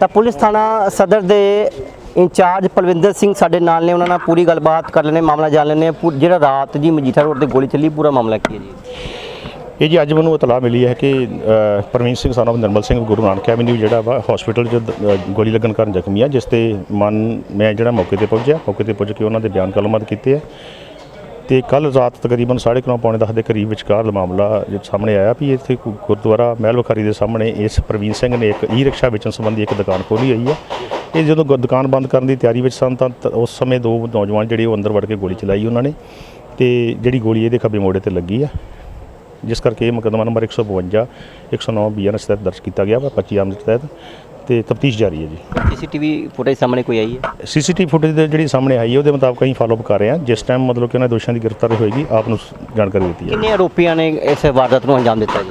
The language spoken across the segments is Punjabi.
ਤਾਂ ਪੁਲਿਸ ਥਾਣਾ ਸਦਰ ਦੇ ਇੰਚਾਰਜ ਪਲਵਿੰਦਰ ਸਿੰਘ ਸਾਡੇ ਨਾਲ ਨੇ ਉਹਨਾਂ ਨਾਲ ਪੂਰੀ ਗੱਲਬਾਤ ਕਰ ਲੈਣੇ ਮਾਮਲਾ ਜਾਣ ਲੈਣੇ ਪੂ- ਜਿਹੜਾ ਰਾਤ ਜੀ ਮਜੀਠਾ ਰੋਡ ਤੇ ਗੋਲੀ ਚੱਲੀ ਪੂਰਾ ਮਾਮਲਾ ਕੀ ਹੈ ਜੀ? ਇਹ ਜੀ ਅੱਜ ਮੈਨੂੰ ਇਤਲਾਹ ਮਿਲੀ ਹੈ ਕਿ ਅ, ਸਿੰਘ ਸਾਨੂੰ ਨਿਰਮਲ ਸਿੰਘ ਗੁਰੂ ਨਾਨਕ ਐਵਨਿਊ ਜਿਹੜਾ ਵਾ ਹਸਪੀਟਲ 'ਚ ਗੋਲੀ ਲੱਗਣ ਕਾਰਨ ਜ਼ਖਮੀ ਆ ਜਿਸ ਤੇ ਮਨ ਮੈਂ ਜਿਹੜਾ ਮੌਕੇ ਤੇ ਪਹੁੰਚਿਆ ਮੌਕੇ ਤੇ ਪਹੁੰਚ ਕੇ ਉਹਨਾਂ ਦੇ ਬਿਆਨ ਕਲਮਾਤ ਕੀਤੇ ਆ ਤੇ ਕੱਲ ਰਾਤ ਤਕਰੀਬਨ 9:30 ਪੌਣੇ 10 ਦੇ ਕਰੀਬ ਵਿਚਕਾਰ ਮਾਮਲਾ ਸਾਹਮਣੇ ਆਇਆ ਵੀ ਇੱਥੇ ਗੁਰਦੁਆਰਾ ਮਹਿਲ ਵਖਾਰੀ ਦੇ ਸਾਹਮਣੇ ਇਸ ਪ੍ਰਵੀਨ ਸਿੰਘ ਨੇ ਇੱਕ ਈ ਰਿਕਸ਼ਾ ਵੇਚਣ ਸੰਬੰਧੀ ਇੱਕ ਦੁਕਾਨ ਖੋਲੀ ਹੋਈ ਹੈ। ਇਹ ਜਦੋਂ ਗ- ਦੁਕਾਨ ਬੰਦ ਕਰਨ ਦੀ ਤਿਆਰੀ ਵਿੱਚ ਸਨ ਤਾਂ ਤ- ਉਸ ਸਮੇਂ ਦੋ ਨੌਜਵਾਨ ਜਿਹੜੇ ਉਹ ਅੰਦਰ ਵੜ ਕੇ ਗੋਲੀ ਚਲਾਈ ਉਹਨਾਂ ਨੇ ਤੇ ਜਿਹੜੀ ਗੋਲੀ ਇਹਦੇ ਖੱਬੇ ਮੋੜੇ ਤੇ ਲੱਗੀ ਆ। ਜਿਸ ਕਰਕੇ ਇਹ ਮੁਕੱਦਮਾ ਨੰਬਰ 152 109 ਬੀਐਨਐਸ ਤਹਿਤ ਦਰਜ ਕੀਤਾ ਗਿਆ ਵਾ 25 ਆਮ ਤਹਿਤ। ਤੇ ਤਫਤੀਸ਼ ਜਾਰੀ ਹੈ ਜੀ। ਸੀਸੀਟੀਵੀ ਫੁਟੇਜ ਸਾਹਮਣੇ ਕੋਈ ਆਈ ਹੈ? ਸੀਸੀਟੀਵੀ ਫੁਟੇਜ ਦੇ ਜਿਹੜੀ ਸਾਹਮਣੇ ਆਈ ਹੈ ਉਹਦੇ ਮੁਤਾਬਕ ਅਸੀਂ ਫਾਲੋਅਪ ਕਰ ਰਹੇ ਹਾਂ। ਜਿਸ ਟਾਈਮ ਮਤਲਬ ਕਿ ਉਹਨਾਂ ਦੋਸ਼ੀਆਂ ਦੀ ਗ੍ਰਿਫਤਾਰੀ ਹੋਏਗੀ ਆਪ ਨੂੰ ਜਾਣਕਾਰੀ ਦਿੱਤੀ ਹੈ ਕਿੰਨੇ ਆਰੋਪੀਆਂ ਨੇ ਇਸ ਵਾਰਦਾਤ ਨੂੰ ਅੰਜਾਮ ਦਿੱਤਾ ਜੀ?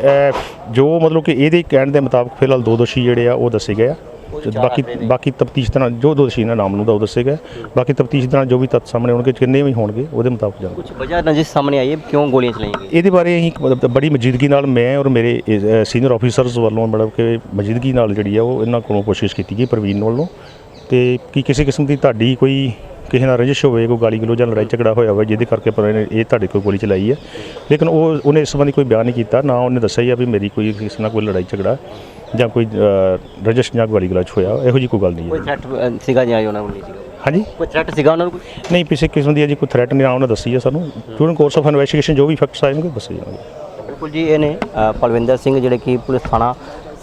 ਇਹ ਜੋ ਮਤਲਬ ਕਿ ਇਹਦੇ ਕਹਿਣ ਦੇ ਮੁਤਾਬਕ ਫਿਲਹਾਲ ਦੋ ਦੋਸ਼ੀ ਜਿਹੜੇ ਆ ਉਹ ਦੱਸੇ ਗਏ ਆ। ਤੇ ਬਾਕੀ ਬਾਕੀ ਤਫਤੀਸ਼ ਦੇ ਨਾਲ ਜੋ ਦੋਸ਼ੀ ਨੇ ਨਾਮ ਨੂੰ ਦਾ ਉਹ ਦੱਸੇ ਗਏ। ਬਾਕੀ ਤਫਤੀਸ਼ ਦੇ ਨਾਲ ਜੋ ਵੀ ਤੱਥ ਸਾਹਮਣੇ ਆਉਣਗੇ ਕਿੰਨੇ ਵੀ ਹੋਣਗੇ ਉਹਦੇ ਮੁਤਾਬਕ ਜਾਣਗੇ। ਕੁਝ ਵਜ੍ਹਾ ਨਜ਼ਰ ਸਾਹਮਣੇ ਆਈ ਹੈ ਕਿਉਂ ਗੋਲੀਆਂ ਚਲਾਈਆਂ ਗਈਆਂ? ਇਹਦੇ ਬਾਰੇ ਅਸੀਂ ਬੜੀ ਮਜੀਦਗੀ ਨਾਲ ਮੈਂ ਔਰ ਮੇਰੇ ਸੀਨੀਅਰ ਆਫੀਸਰਸ ਵੱਲੋਂ ਮਤਲਬ ਕਿ ਮਜੀਦਗੀ ਨਾਲ ਜਿਹੜੀ ਆ ਉਹ ਇਹਨਾਂ ਕੋਲੋਂ ਕੋਸ਼ਿਸ਼ ਕੀਤੀ ਗਈ ਪ੍ਰਵੀਨ ਵੱਲੋਂ। ਤੇ ਕੀ ਕਿਸੇ ਕਿਸਮ ਦੀ ਤੁਹਾਡੀ ਕੋਈ ਕਿਸੇ ਨਾਲ ਰੰਜਿਸ਼ ਹੋਵੇ ਕੋਈ ਗਾਲੀ ਗਲੋਚ ਜਾਂ ਲੜਾਈ ਝਗੜਾ ਹੋਇਆ ਹੋਵੇ ਜਿਹਦੇ ਕਰਕੇ ਪਰ ਇਹਨੇ ਇਹ ਤੁਹਾਡੇ ਕੋਲ ਗੋਲੀ ਚਲਾਈ ਹੈ। ਲੇਕਿਨ ਉਹ ਉਹਨੇ ਇਸ ਸੰਬੰਧੀ ਕੋਈ ਬਿਆਨ ਨਹੀਂ ਕੀਤਾ ਨਾ ਉਹਨੇ ਦੱਸਿਆ ਹੀ ਆ ਵੀ ਮੇਰੀ ਕੋਈ ਕਿਸੇ ਨਾਲ ਕੋਈ ਲੜਾਈ ਝਗੜਾ ਜਾਂ ਕੋਈ ਰੰਜਿਸ਼ ਜਾਂ ਗਾਲੀ ਗਲੋਚ ਹੋਇਆ ਇਹੋ ਜੀ ਕੋਈ ਗੱਲ ਨਹੀਂ ਕੋਈ ਹੈ। ਥ੍ਰੈਟ ਸੀਗਾ ਜਾਂ ਉਹਨਾਂ ਨੂੰ ਨਹੀਂ ਸੀਗਾ? ਹਾਂਜੀ? ਕੋਈ ਥ੍ਰੈਟ ਸੀਗਾ ਉਹਨਾਂ ਨੂੰ ਕੋਈ? ਨਹੀਂ ਕਿਸੇ ਕਿਸਮ ਦੀ ਅਜੇ ਕੋਈ ਥ੍ਰੈਟ ਨਹੀਂ ਆ ਉਹਨੇ ਦੱਸੀ ਹੈ ਸਾਨੂੰ। ਡੂਰਿੰਗ ਕੋਰਸ ਆਫ ਇਨਵੈਸਟੀਗੇਸ਼ਨ ਜੋ ਵੀ ਫੈਕਟਸ ਆਏਗੇ ਦੱਸੇ ਜਾਣਗੇ। ਬਿਲਕੁਲ ਜੀ ਇਹ ਨੇ ਅ, ਪਲਵਿੰਦਰ ਸਿੰਘ ਜਿਹੜੇ ਕਿ ਪੁਲਿਸ ਥਾਣਾ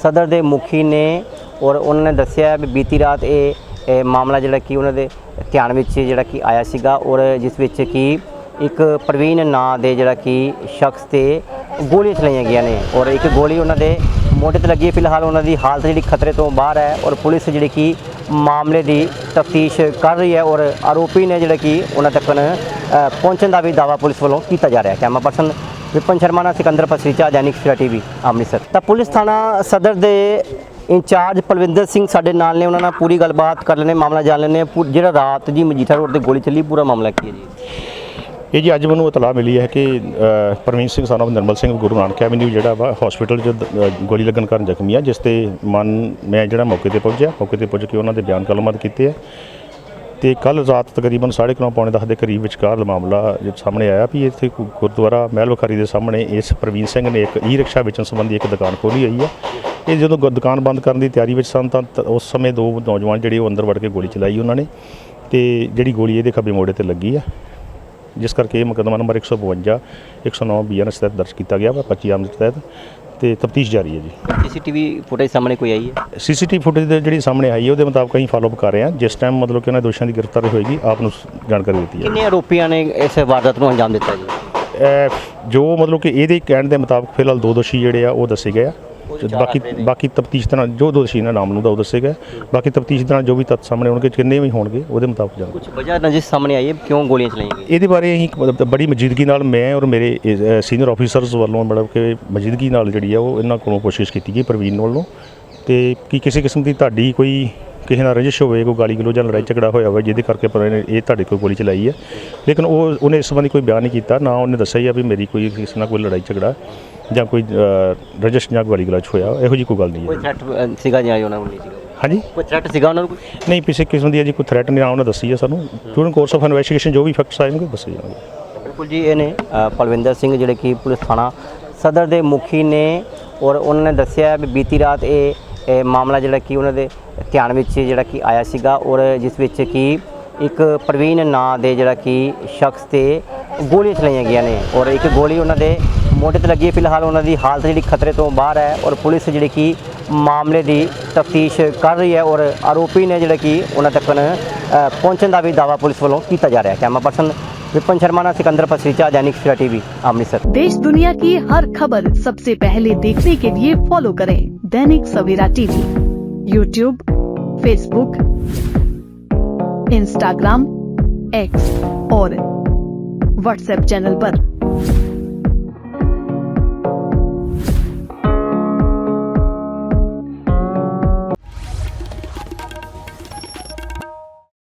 ਸਦਰ ਦੇ ਮੁਖੀ ਨੇ ਔਰ ਉਹਨਾਂ ਨੇ ਦੱਸਿਆ ਵੀ ਬੀਤੀ ਰਾਤ ਇਹ ਇਹ ਮਾਮਲਾ ਜਿਹੜਾ ਕਿ ਉਹਨਾਂ ਦੇ ਧਿਆਨ ਵਿੱਚ ਜਿਹੜਾ ਕਿ ਆਇਆ ਸੀਗਾ ਔਰ ਜਿਸ ਵਿੱਚ ਕਿ ਇੱਕ ਪ੍ਰਵੀਨ ਨਾਂ ਦੇ ਜਿਹੜਾ ਕਿ ਸ਼ਖਸ ਤੇ ਗੋਲੀਆਂ ਚਲਾਈਆਂ ਗਈਆਂ ਨੇ ਔਰ ਇੱਕ ਗੋਲੀ ਉਹਨਾਂ ਦੇ ਮੋਢੇ ਤੇ ਲੱਗੀ ਹੈ। ਫਿਲਹਾਲ ਉਹਨਾਂ ਦੀ ਹਾਲਤ ਜਿਹੜੀ ਖਤਰੇ ਤੋਂ ਬਾਹਰ ਹੈ ਔਰ ਪੁਲਿਸ ਜਿਹੜੀ ਕਿ ਮਾਮਲੇ ਦੀ ਤਫਤੀਸ਼ ਕਰ ਰਹੀ ਹੈ ਔਰ ਆਰੋਪੀ ਨੇ ਜਿਹੜਾ ਕਿ ਉਹਨਾਂ ਤੱਕ ਪਹੁੰਚਣ ਦਾ ਵੀ ਦਾਵਾ ਪੁਲਿਸ ਵੱਲੋਂ ਕੀਤਾ ਜਾ ਰਿਹਾ ਹੈ। ਕੈਮਰਾ ਪਰਸਨ ਵਿਪਨ ਸ਼ਰਮਾ ਨਾਲ ਸਿਕੰਦਰ ਪਸਰੀਚਾ ਦੈਨਿਕ ਸਵੇਰਾ ਟੀਵੀ, ਅੰਮ੍ਰਿਤਸਰ। ਤਾਂ ਪੁਲਿਸ ਥਾਣਾ ਸਦਰ ਦੇ ਇੰਚਾਰਜ ਪਲਵਿੰਦਰ ਸਿੰਘ ਸਾਡੇ ਨਾਲ ਨੇ। ਉਹਨਾਂ ਨਾਲ ਪੂਰੀ ਗੱਲਬਾਤ ਕਰ ਲੈਣੇ ਮਾਮਲਾ ਜਾਣ ਲੈਣੇ ਪੂ- ਜਿਹੜਾ ਰਾਤ ਜੀ ਮਜੀਠਾ ਰੋਡ ਤੇ ਗੋਲੀ ਚੱਲੀ, ਪੂਰਾ ਮਾਮਲਾ ਕੀ ਹੈ ਜੀ? ਇਹ ਜੀ ਅੱਜ ਮੈਨੂੰ ਇਤਲਾਹ ਮਿਲੀ ਹੈ ਕਿ ਅ, ਸਿੰਘ ਸਾਨੂੰ ਨਿਰਮਲ ਸਿੰਘ ਗੁਰੂ ਨਾਨਕ ਐਵਨਿਊ ਜਿਹੜਾ ਵਾ ਹਸਪੀਟਲ 'ਚ ਗੋਲੀ ਲੱਗਣ ਕਾਰਨ ਜ਼ਖਮੀ ਆ ਜਿਸ ਤੇ ਮਨ ਮੈਂ ਜਿਹੜਾ ਮੌਕੇ ਤੇ ਪਹੁੰਚਿਆ ਮੌਕੇ ਤੇ ਪਹੁੰਚ ਕੇ ਉਹਨਾਂ ਦੇ ਬਿਆਨ ਕਲਮਾਤ ਕੀਤੇ ਆ। ਤੇ ਕੱਲ ਰਾਤ ਤਕਰੀਬਨ 9:30 ਪੌਣੇ 10 ਦੇ ਕਰੀਬ ਵਿਚਕਾਰ ਮਾਮਲਾ ਸਾਹਮਣੇ ਆਇਆ ਵੀ ਇੱਥੇ ਗੁਰਦੁਆਰਾ ਮਹਿਲ ਵਖਾਰੀ ਦੇ ਸਾਹਮਣੇ ਇਸ ਪ੍ਰਵੀਨ ਸਿੰਘ ਨੇ ਇੱਕ ਈ ਰਿਕਸ਼ਾ ਵੇਚਣ ਸੰਬੰਧੀ ਇੱਕ ਦੁਕਾਨ ਖੋਲੀ ਹੋਈ ਹੈ ਇਹ ਜਦੋਂ ਗ- ਦੁਕਾਨ ਬੰਦ ਕਰਨ ਦੀ ਤਿਆਰੀ ਵਿੱਚ ਸਨ ਤਾਂ ਤ- ਉਸ ਸਮੇਂ ਦੋ ਨੌਜਵਾਨ ਜਿਹੜੇ ਉਹ ਅੰਦਰ ਵੜ ਕੇ ਗੋਲੀ ਚਲਾਈ ਉਹਨਾਂ ਨੇ ਤੇ ਜਿਹੜੀ ਗੋਲੀ ਇਹਦੇ ਖੱਬੇ ਮੋੜੇ ਤੇ ਲੱਗੀ ਆ। ਜਿਸ ਕਰਕੇ ਇਹ ਮੁਕੱਦਮਾ ਨੰਬਰ 152 109 ਬੀਐਨਐਸ ਤਹਿਤ ਦਰਜ ਕੀਤਾ ਗਿਆ ਵਾ 25 ਆਮ ਤਹਿਤ ਤੇ ਤਫਤੀਸ਼ ਜਾਰੀ ਹੈ ਜੀ। ਸੀਸੀਟੀਵੀ ਫੁਟੇਜ ਸਾਹਮਣੇ ਕੋਈ ਆਈ ਹੈ? ਸੀਸੀਟੀਵੀ ਫੁਟੇਜ ਦੇ ਜਿਹੜੀ ਸਾਹਮਣੇ ਆਈ ਹੈ ਉਹਦੇ ਮੁਤਾਬਕ ਅਸੀਂ ਫਾਲੋਅਪ ਕਰ ਰਹੇ ਹਾਂ। ਜਿਸ ਟਾਈਮ ਮਤਲਬ ਕਿ ਉਹਨਾਂ ਦੋਸ਼ੀਆਂ ਦੀ ਗ੍ਰਿਫਤਾਰੀ ਹੋਏਗੀ ਆਪ ਨੂੰ ਜਾਣਕਾਰੀ ਦਿੱਤੀ ਹੈ ਕਿੰਨੇ ਆਰੋਪੀਆਂ ਨੇ ਇਸ ਵਾਰਦਾਤ ਨੂੰ ਅੰਜਾਮ ਦਿੱਤਾ ਜੀ? ਜੋ ਮਤਲਬ ਕਿ ਇਹਦੇ ਕਹਿਣ ਦੇ ਮੁਤਾਬਕ ਫਿਲਹਾਲ ਦੋ ਦੋਸ਼ੀ ਜਿਹੜੇ ਆ ਉਹ ਦੱਸੇ ਗਏ ਆ। ਬਾਕੀ ਬਾਕੀ ਤਫਤੀਸ਼ ਦੇ ਨਾਲ ਜੋ ਦੋਸ਼ੀ ਨੇ ਨਾਮ ਨੂੰ ਦਾ ਉਹ ਦੱਸੇ ਗਏ। ਬਾਕੀ ਤਫਤੀਸ਼ ਦੇ ਨਾਲ ਜੋ ਵੀ ਤੱਥ ਸਾਹਮਣੇ ਆਉਣਗੇ ਕਿੰਨੇ ਵੀ ਹੋਣਗੇ ਉਹਦੇ ਮੁਤਾਬਕ ਜਾਣਗੇ ਕੁਝ ਵਜ੍ਹਾ ਨਜ਼ਰ ਸਾਹਮਣੇ ਆਈ ਹੈ ਕਿਉਂ ਗੋਲੀਆਂ ਚਲਾਈਆਂ ਗਈਆਂ? ਇਹਦੇ ਬਾਰੇ ਅਸੀਂ ਬੜੀ ਮਜੀਦਗੀ ਨਾਲ ਮੈਂ ਔਰ ਮੇਰੇ ਸੀਨੀਅਰ ਆਫੀਸਰਸ ਵੱਲੋਂ ਮਤਲਬ ਕਿ ਮਜੀਦਗੀ ਨਾਲ ਜਿਹੜੀ ਆ ਉਹ ਇਹਨਾਂ ਕੋਲੋਂ ਕੋਸ਼ਿਸ਼ ਕੀਤੀ ਗਈ ਪ੍ਰਵੀਨ ਵੱਲੋਂ। ਤੇ ਕੀ ਕਿਸੇ ਕਿਸਮ ਦੀ ਤੁਹਾਡੀ ਕੋਈ ਕਿਸੇ ਨਾਲ ਰੰਜਿਸ਼ ਹੋਵੇ ਕੋਈ ਗਾਲੀ ਗਲੋਚ ਜਾਂ ਲੜਾਈ ਝਗੜਾ ਹੋਇਆ ਹੋਵੇ ਜਿਹਦੇ ਕਰਕੇ ਪਰ ਇਹਨੇ ਇਹ ਤੁਹਾਡੇ ਕੋਲ ਗੋਲੀ ਚਲਾਈ ਹੈ। ਲੇਕਿਨ ਉਹ ਉਹਨੇ ਇਸ ਸੰਬੰਧੀ ਕੋਈ ਬਿਆਨ ਨਹੀਂ ਕੀਤਾ ਨਾ ਉਹਨੇ ਦੱਸਿਆ ਹੀ ਆ ਵੀ ਮੇਰੀ ਕੋਈ ਕਿਸੇ ਨਾਲ ਕੋਈ ਲੜਾਈ ਝਗੜਾ। ਜਾਂ ਕੋਈ ਅ, ਰੰਜਿਸ਼ ਜਾਂ ਗਾਲੀ ਗਲੋਚ ਹੋਇਆ ਇਹੋ ਜੀ ਕੋਈ ਗੱਲ ਨਹੀਂ ਕੋਈ ਹੈ। ਥ੍ਰੈਟ ਸੀਗਾ ਜਾਂ ਉਹਨਾਂ ਨੂੰ ਨਹੀਂ ਸੀਗਾ? ਹਾਂਜੀ? ਕੋਈ ਥ੍ਰੈਟ ਸੀਗਾ ਉਹਨਾਂ ਨੂੰ ਕੋਈ? ਨਹੀਂ ਕਿਸੇ ਕਿਸਮ ਦੀ ਅਜੇ ਕੋਈ ਥ੍ਰੈਟ ਨਹੀਂ ਆ ਉਹਨੇ ਦੱਸੀ ਹੈ ਸਾਨੂੰ। ਡੂਰਿੰਗ ਕੋਰਸ ਆਫ ਇਨਵੈਸਟੀਗੇਸ਼ਨ ਜੋ ਵੀ ਫੈਕਟਸ ਆਏਗੇ ਦੱਸੇ ਜਾਣਗੇ। ਬਿਲਕੁਲ ਜੀ ਇਹ ਨੇ ਪਲਵਿੰਦਰ ਸਿੰਘ ਜਿਹੜੇ ਕਿ ਪੁਲਿਸ ਥਾਣਾ ਸਦਰ ਦੇ ਮੁਖੀ ਨੇ ਔਰ ਉਹਨਾਂ ਨੇ ਦੱਸਿਆ ਵੀ ਬੀਤੀ ਰਾਤ ਇਹ ਇਹ ਮਾਮਲਾ ਜਿਹੜਾ ਕਿ ਉਹਨਾਂ ਦੇ ਧਿਆਨ ਵਿੱਚ ਜਿਹੜਾ ਕਿ ਆਇਆ ਸੀਗਾ ਔਰ ਜਿਸ ਵਿੱਚ ਕਿ ਇੱਕ ਪ੍ਰਵੀਨ ਨਾਂ ਦੇ ਜਿਹੜਾ ਕਿ ਸ਼ਖਸ ਤੇ ਗੋਲੀਆਂ ਚਲਾਈਆਂ ਗਈਆਂ ਨੇ ਔਰ ਇੱਕ ਗੋਲੀ ਉਹਨਾਂ ਦੇ ਮੋਢੇ ਤੇ ਲੱਗੀ ਹੈ ਫਿਲਹਾਲ ਉਹਨਾਂ ਦੀ ਹਾਲਤ ਜਿਹੜੀ ਖਤਰੇ ਤੋਂ ਬਾਹਰ ਹੈ ਔਰ ਪੁਲਿਸ ਜਿਹੜੀ ਕਿ ਮਾਮਲੇ ਦੀ ਤਫਤੀਸ਼ ਕਰ ਰਹੀ ਹੈ ਔਰ ਆਰੋਪੀ ਨੇ ਜਿਹੜਾ ਕਿ ਉਹਨਾਂ ਤੱਕ ਅ, ਪਹੁੰਚਣ ਦਾ ਵੀ ਦਾਵਾ ਪੁਲਿਸ ਵੱਲੋਂ ਕੀਤਾ ਜਾ ਰਿਹਾ ਹੈ ਕੈਮਰਾ ਪਰਸਨ विपिन शर्मा ने सिकंदर पसरीचा दैनिक सवेरा टीवी अमृतसर देश दुनिया की हर खबर सबसे पहले देखने के लिए फॉलो करें Dainik Savera TV YouTube Facebook Instagram X और व्हाट्सएप चैनल पर।